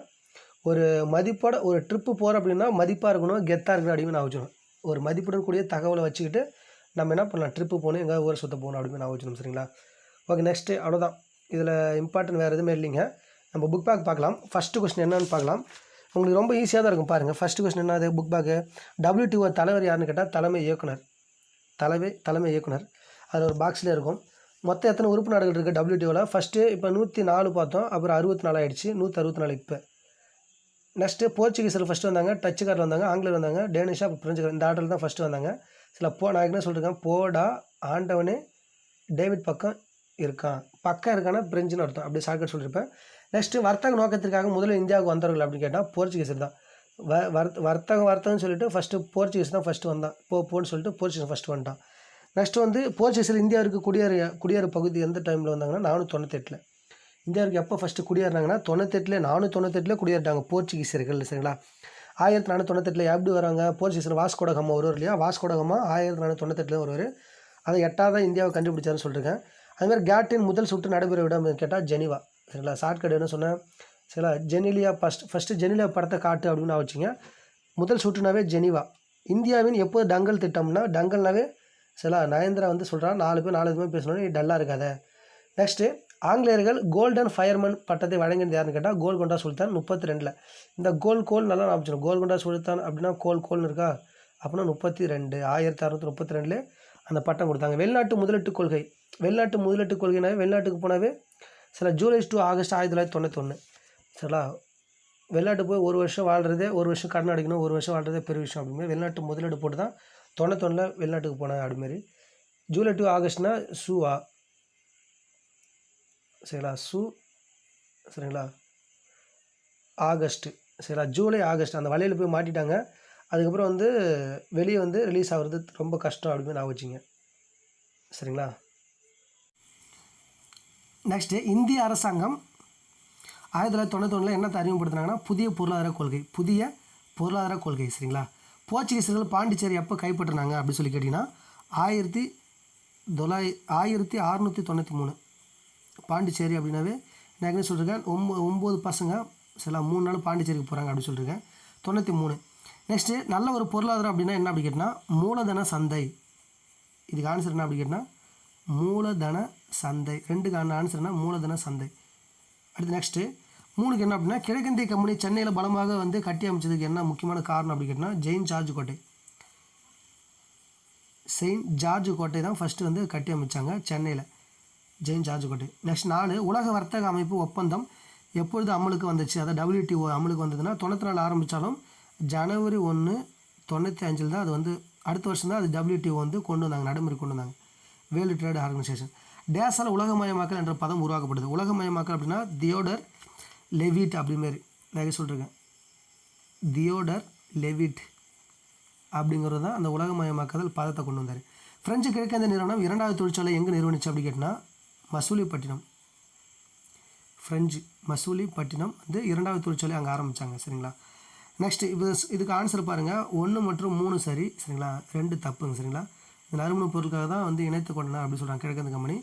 ஒரு மதிப்போட ஒரு ட்ரிப்பு போகிறோம் அப்படின்னா மதிப்பாக இருக்கணும் கெத்தாக இருக்கணும் அப்படின்னு நான் வச்சுருவேன் ஒரு மதிப்புடன் கூடிய தகவலை வச்சுக்கிட்டு நம்ம என்ன பண்ணலாம்? ட்ரிப்பு போகணும் எங்கேயாவது ஊரை சுற்ற போகணும் அப்படின்னு நான் வச்சுருவோம் சரிங்களா? ஓகே நெக்ஸ்ட்டு அவ்வளோதான் இதில் இம்பார்ட்டன்ட் வேறு எதுவுமே இல்லைங்க. நம்ம புக் பேக் பார்க்கலாம். ஃபஸ்ட்டு கொஸ்டின் என்னன்னு பார்க்கலாம். உங்களுக்கு ரொம்ப ஈஸியாக தான் இருக்கும் பாருங்கள் ஃபஸ்ட்டு கொஸ்டின் என்னது புக் பேக்கு டபிள்யூடிஓ தலைவர் யாருன்னு கேட்டால் தலைமை இயக்குனர். தலைமை தலைமை இயக்குனர். அது ஒரு பாக்ஸில் இருக்கும். மொத்தம் எத்தனை உறுப்பு நாடுகள் இருக்குது டபிள்யூடிஓவில் ஃபஸ்ட்டு இப்போ நூற்றி நாலு பார்த்தோம். அப்புறம் அறுபத்தி நாலு ஆயிடுச்சு. நூற்றி அறுபத்தி நாலு இப்போ. நெக்ஸ்ட்டு போர்ச்சுகீஸில் ஃபஸ்ட்டு வந்தாங்க. டச்சுக்காரில் வந்தாங்க. ஆங்கிலர் வந்தாங்க. டேனிஷா பிரெஞ்சுக்கார் இந்த ஆர்டரில் தான் ஃபஸ்ட்டு வந்தாங்க. சில போ நான் என்ன சொல்லியிருக்கேன் போடா ஆண்டவனே டேவிட் பக்கம் இருக்கான். பக்கம் இருக்கானா பிரெஞ்சுன்னு அர்த்தம். அப்படி ஷார்ட்கட் சொல்லியிருப்பேன் நெக்ஸ்ட்டு வர்த்தக நோக்கத்திற்காக முதல்ல இந்தியாவுக்கு வந்தவர்கள் அப்படின்னு கேட்டால் போர்ச்சுகீஸர் தான். வ வர்த் வர்த்தகம் வர்த்தகம்னு சொல்லிட்டு ஃபஸ்ட்டு போர்ச்சுகீஸ் தான் ஃபஸ்ட்டு வந்தான். போ போன்னு சொல்லிட்டு போர்ச்சுகீஸ் ஃபஸ்ட்டு வந்துட்டான். நெக்ஸ்ட்டு வந்து போர்ச்சுகீஸில் இந்தியாவிற்கு குடியேறு குடியேறு பகுதி எந்த டைமில் வந்தாங்கன்னா நானூற்றி தொண்ணூத்தெட்டில் இந்தியாவுக்கு எப்போ ஃபஸ்ட்டு குடியேறினாங்கன்னா தொண்ணூத்தெட்டில் நானூற்றி தொண்ணூத்தெட்டில் குடியேறிட்டாங்க போர்ச்சுகீஸர்கள் சரிங்களா? ஆயிரத்தி நானூற்றி தொண்ணூத்தெட்டில் எப்படி வராங்க போர்ச்சுகீஸில் வாஸ்கோடகம்மா வருவார் இல்லையா? வாஸ்கோடகம்மா ஆயிரத்தி நானூற்றி தொண்ணூத்தெட்டில் வருவார். அதை எட்டாவது இந்தியாவை கண்டுபிடிச்சாருன்னு சொல்லியிருக்கேன் அதுமாதிரி கேட்டின் முதல் சுற்று நடைபெற இடம் கேட்டால் ஜெனிவா. சரிங்களா? ஷார்ட்கட் என்ன சொன்னேன்? சரிங்களா? ஜெனிலியா ஃபஸ்ட் ஃபஸ்ட்டு ஜெனிலியா படத்தை காட்டு அப்படின்னு நான் வச்சுங்க. முதல் சுற்றுனாவே ஜெனிவா. இந்தியாவின் எப்போது டங்கல் திட்டம்னா டங்கல்னாவே சரிங்களா நயந்திரா வந்து சொல்கிறான் நாலு பேர் நாலு பேர் பேசணும் டல்லாக இருக்காத. நெக்ஸ்ட்டு ஆங்கிலேயர்கள் கோல்டன் ஃபயர்மேன் பட்டத்தை வழங்கினது யாருன்னு கேட்டால் கோல்கொண்டா சுல்தான் முப்பத்தி ரெண்டில் இந்த கோல் கோல் நல்லா ஞாபகம் கோல்கொண்டா சுல்தான் அப்படின்னா கோல் கோல்னு இருக்கா? அப்படின்னா முப்பத்தி ரெண்டு ஆயிரத்தி அறுநூற்றி முப்பத்தி ரெண்டில் அந்த பட்டம் கொடுத்தாங்க. வெளிநாட்டு முதலீட்டு கொள்கை. வெளிநாட்டு முதலீட்டு கொள்கைனாவே வெளிநாட்டுக்கு போனாவே சில ஜூலை டு ஆகஸ்ட் ஆயிரத்தி தொள்ளாயிரத்தி தொண்ணூத்தொன்று சரிங்களா? வெளிநாட்டு போய் ஒரு வருஷம் வாழ்கிறதே ஒரு வருஷம் கடன் அடிக்கணும் ஒரு வருஷம் வாழ்கிறதே பெரிய விஷயம் அப்படிமாரி வெளிநாட்டு முதலீடு போட்டு தான் தொண்ணூத்தொன்னில் வெளிநாட்டுக்கு போனேன் அப்படிமாரி. ஜூலை டு ஆகஸ்ட்னா சூவா. சரிங்களா? சூ சரிங்களா? ஆகஸ்ட்டு சரிங்களா? ஜூலை ஆகஸ்ட் அந்த வலையில் போய் மாட்டிட்டாங்க. அதுக்கப்புறம் வந்து வெளியே வந்து ரிலீஸ் ஆகிறது ரொம்ப கஷ்டம் அப்படின்னு நான் வச்சுங்க சரிங்களா? நெக்ஸ்ட்டு இந்திய அரசாங்கம் ஆயிரத்தி தொள்ளாயிரத்தி தொண்ணூத்தொன்னில் என்னத்தை அறிமுகப்படுத்துனாங்கன்னா புதிய பொருளாதார கொள்கை புதிய பொருளாதார கொள்கை சரிங்களா? போர்ச்சுகீசர்கள் பாண்டிச்சேரி எப்போ கைப்பற்றினாங்க அப்படின்னு சொல்லி கேட்டிங்கன்னா ஆயிரத்தி தொள்ளாய் ஆயிரத்தி அறநூற்றி தொண்ணூற்றி மூணு. பாண்டிச்சேரி அப்படின்னாவே நான் என்ன சொல்லியிருக்கேன் ஒம்பது ஒம்பது பசங்க சில மூணு நாள் பாண்டிச்சேரிக்கு போகிறாங்க அப்படின்னு சொல்லியிருக்கேன் தொண்ணூற்றி மூணு. நெக்ஸ்ட்டு நல்ல ஒரு பொருளாதாரம் அப்படின்னா என்ன அப்படி கேட்டால் மூலதன சந்தை. இதுக்கு ஆன்சர் என்ன அப்படி கேட்டால் மூலதன சந்தை. ரெண்டுக்கான ஆன்சர்னா மூலதன சந்தை. அடுத்து நெக்ஸ்ட்டு மூணுக்கு என்ன அப்படின்னா கிழக்கிந்திய கம்பெனி சென்னையில் பலமாக வந்து கட்டி அமைச்சதுக்கு என்ன முக்கியமான காரணம் அப்படி கேட்டால் ஜெயின் ஜார்ஜ் கோட்டை. செயின்ட் ஜார்ஜ் கோட்டை தான் ஃபஸ்ட்டு வந்து கட்டி அமைச்சாங்க சென்னையில். ஜெயின் ஜார்ஜ் கோட்டை. நெக்ஸ்ட் நாலு உலக வர்த்தக அமைப்பு ஒப்பந்தம் எப்பொழுது அமலுக்கு வந்துச்சு? அதாவது டபிள்யூடிஓ அமலுக்கு வந்ததுன்னா தொண்ணூற்றி நாலு ஆரம்பித்தாலும் ஜனவரி ஒன்று தொண்ணூற்றி அஞ்சில் தான் அது வந்து அடுத்த வருஷம் தான் அது டபிள்யூடிஓ வந்து கொண்டு வந்தாங்க நடைமுறை கொண்டு வந்தாங்க. World trade organisation. டேஸால் உலகமயமாக்கல் என்ற பதம் உருவாக்கப்படுது. உலகமயமாக்கல் அப்படின்னா தியோடர் லெவிட் அப்படிமாரி நிறைய சொல்லியிருக்கேன் தியோடர் லெவிட் அப்படிங்கிறது தான் அந்த உலகமயமாக்குதல் பதத்தை கொண்டு வந்தார். பிரெஞ்சு கிழக்கிந்திய நிறுவனம் இரண்டாவது தொழிற்சாலை எங்கே நிறுவனிச்சு அப்படி கேட்டால் மசூலிப்பட்டினம். ஃப்ரெஞ்சு மசூலிப்பட்டினம் வந்து இரண்டாவது தொழிற்சாலை அங்கே ஆரம்பித்தாங்க சரிங்களா? நெக்ஸ்ட் இது இதுக்கு ஆன்சர் பாருங்கள் ஒன்று மற்றும் மூணு சரி சரிங்களா? ரெண்டு தப்புங்க சரிங்களா? இந்த நறுமண பொருட்களுக்காக தான் வந்து இணைத்து கொண்டனர் அப்படின்னு சொல்கிறாங்க கிழக்கந்த கம்பெனி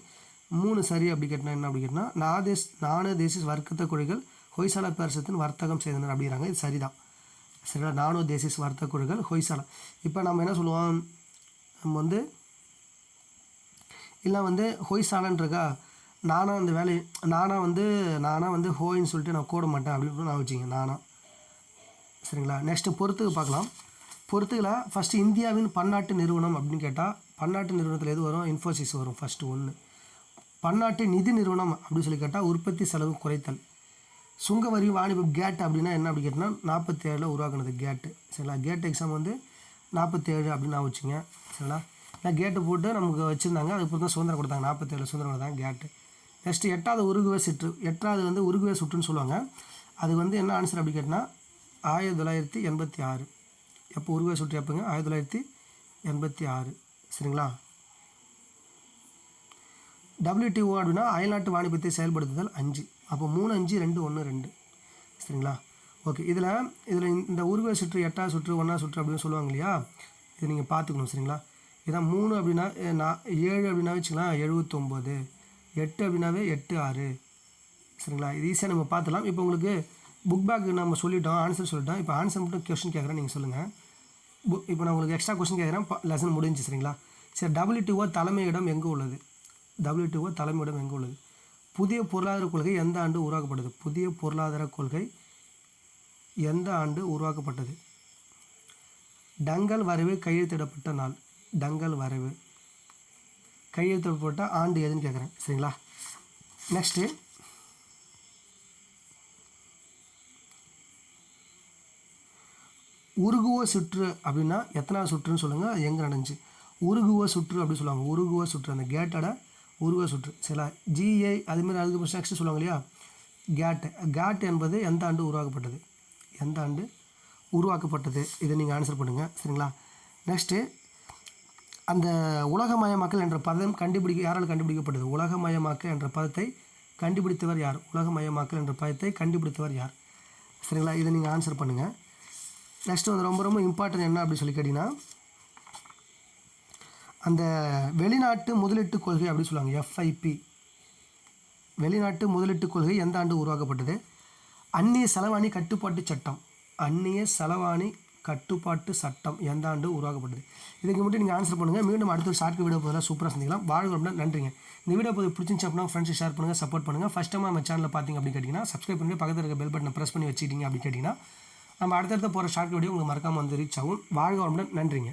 மூணு சரி அப்படி கேட்டால் என்ன அப்படி கேட்டால் நாதேஸ் நான தேசிஸ் வர்க்கத்த குழுகள் ஹொய்சாலா பேரசத்தின் வர்த்தகம் செய்தனர் அப்படிங்கிறாங்க. இது சரிதான். சரிங்களா? நானோ தேசிஸ் வர்த்தக குழுக்கள் ஹொய்சாலா இப்போ நம்ம என்ன சொல்லுவோம்? நம்ம வந்து இல்லை வந்து ஹொய்சாலன்றக்கா நானாக அந்த வேலை நானாக வந்து நானாக வந்து ஹோயின்னு சொல்லிட்டு நான் கூட மாட்டேன் அப்படின்னு நான் வச்சுங்க நானா. சரிங்களா? நெக்ஸ்ட்டு பொறுத்துக்கு பார்க்கலாம். பொறுத்துக்கில் ஃபஸ்ட்டு இந்தியாவின் பன்னாட்டு நிறுவனம் அப்படின்னு கேட்டால் பன்னாட்டு நிறுவனத்தில் எது வரும்? இன்ஃபோசிஸ் வரும் ஃபஸ்ட்டு ஒன்று பன்னாட்டு நிதி நிறுவனம் அப்படின்னு சொல்லி கேட்டால் உற்பத்தி செலவு குறைத்தல். சுங்க வரி வாணிபம் கேட் அப்படின்னா என்ன அப்படி கேட்டால் நாற்பத்தி ஏழில் உருவாக்குனது கேட்டு சரிங்களா? கேட் எக்ஸாம் வந்து நாற்பத்தேழு அப்படின்னு நான் வச்சுங்க. சரிங்களா? நான் கேட்டு போட்டு நமக்கு வச்சுருந்தாங்க. அதுக்கு தான் சுதந்திரம் கொடுத்தாங்க. நாற்பத்தேழு சுதந்திரம் கொடுத்தாங்க கேட்டு நெக்ஸ்ட்டு எட்டாவது உருகுவே சுற்று. எட்டாவது வந்து உருகுவே சுற்றுன்னு சொல்லுவாங்க. அது வந்து என்ன ஆன்சர் அப்படி கேட்டால் ஆயிரத்தி தொள்ளாயிரத்தி எண்பத்தி ஆறு. எப்போ உருகுவே சுற்று எப்போங்க? ஆயிரத்தி தொள்ளாயிரத்தி எண்பத்தி ஆறு. சரிங்களா? டபிள்யூடிஓ அப்படின்னா அயல்நாட்டு வாணிபத்தை செயல்படுத்துதல் அஞ்சு. அப்போ மூணு அஞ்சு ரெண்டு ஒன்று ரெண்டு. சரிங்களா? ஓகே இதில் இதில் இந்த உருவ சுற்று எட்டாவது சுற்று ஒன்றா சுற்று அப்படின்னு சொல்லுவாங்க இல்லையா? இதை நீங்கள் பார்த்துக்கணும் சரிங்களா? இதான் மூணு அப்படின்னா நான் ஏழு அப்படின்னா வச்சுக்கலாம் எழுபத்தொம்போது எட்டு அப்படின்னாவே எட்டு ஆறு. சரிங்களா? இது ஈஸியாக நம்ம பார்த்துலாம் இப்போ உங்களுக்கு புக் பேக் நம்ம சொல்லிட்டோம் ஆன்சர் சொல்லிட்டோம். இப்போ ஆன்சர் மட்டும் கொஸ்டின் கேட்குறேன் நீங்கள் சொல்லுங்கள் புக் இப்போ நான் உங்களுக்கு எக்ஸ்ட்ரா கொஸ்டின் கேட்குறேன் லெசன் முடிஞ்சு சரிங்களா? சரி டபிள்யூடிஓ தலைமையிடம் எங்கே உள்ளது? டபிள்யூடிஓ தலைமையிடம் எங்குள்ளது புதிய பொருளாதார கொள்கை எந்த ஆண்டு உருவாக்கப்பட்டது? புதிய பொருளாதார கொள்கை எந்த ஆண்டு உருவாக்கப்பட்டது? டங்கல் வரைவு கையெழுத்திடப்பட்ட நாள். டங்கல் வரைவு கையெழுத்திடப்பட்ட ஆண்டு எதுன்னு கேட்குறேன் சரிங்களா? நெக்ஸ்ட்டு உருகுவ சுற்று அப்படின்னா எத்தனாவது சுற்றுன்னு சொல்லுங்கள் எங்கே நடந்துச்சு? உருகுவ சுற்று அப்படின்னு சொல்லுவாங்க. உருகுவ சுற்று. அந்த கேட்டோட உருவ சுற்று. சில ஜிஏ அதுமாரி அதுக்கு நெக்ஸ்ட் சொல்லுவாங்க இல்லையா? கேட்டு கேட் என்பது எந்த ஆண்டு உருவாக்கப்பட்டது? எந்த ஆண்டு உருவாக்கப்பட்டது? இதை நீங்கள் ஆன்சர் பண்ணுங்கள் சரிங்களா? நெக்ஸ்ட்டு அந்த உலகமயமாக்கல் என்ற பதம் கண்டுபிடிக்க யாரால் கண்டுபிடிக்கப்பட்டது? உலகமயமாக்கல் என்ற பதத்தை கண்டுபிடித்தவர் யார்? உலகமயமாக்கல் என்ற பதத்தை கண்டுபிடித்தவர் யார்? சரிங்களா? இதை நீங்கள் ஆன்சர் பண்ணுங்கள் நெக்ஸ்ட்டு வந்து ரொம்ப ரொம்ப இம்பார்ட்டன்ட் என்ன அப்படின்னு சொல்லி கேட்டிங்கன்னா அந்த வெளிநாட்டு முதலீட்டு கொள்கை அப்படின்னு சொல்லுவாங்க எஃப்ஐபி வெளிநாட்டு முதலீட்டு கொள்கை எந்த ஆண்டு உருவாக்கப்பட்டது? அந்நிய செலவாணி கட்டுப்பாட்டு சட்டம். அந்நிய செலவாணி கட்டுப்பாட்டு சட்டம் எந்த ஆண்டு உருவாக்கப்பட்டது? இதுக்கு மட்டும் நீங்கள் ஆன்சர் பண்ணுங்கள் மீண்டும் அடுத்த ஒரு ஷார்ட் வீடியோ போதில் சூப்பராக சந்திக்கலாம். வாழ்க அப்படின்னா நன்றிங்க. இந்த வீடியோ போது பிடிச்சிச்சு அப்படின்னா ஃப்ரெண்ட்ஸ் ஷேர் பண்ணுங்கள் சப்போர்ட் பண்ணுங்கள் ஃபஸ்ட் டைம் நம்ம சேனலில் பார்த்தீங்க அப்படின்னு கேட்டிங்கன்னா சப்ஸ்கிரைப் பண்ணி பக்கத்தில் இருக்க பெல் பட்டனை ப்ரெஸ் பண்ணி வச்சுக்கிட்டீங்க அப்படின்னு கேட்டிங்கன்னா நம்ம அடுத்தடுத்த போகிற ஷார்ட் வீடியோ உங்களுக்கு மறக்காமல் வந்து ரீச் ஆகும். வாழ்க அப்படின்னா நன்றிங்க.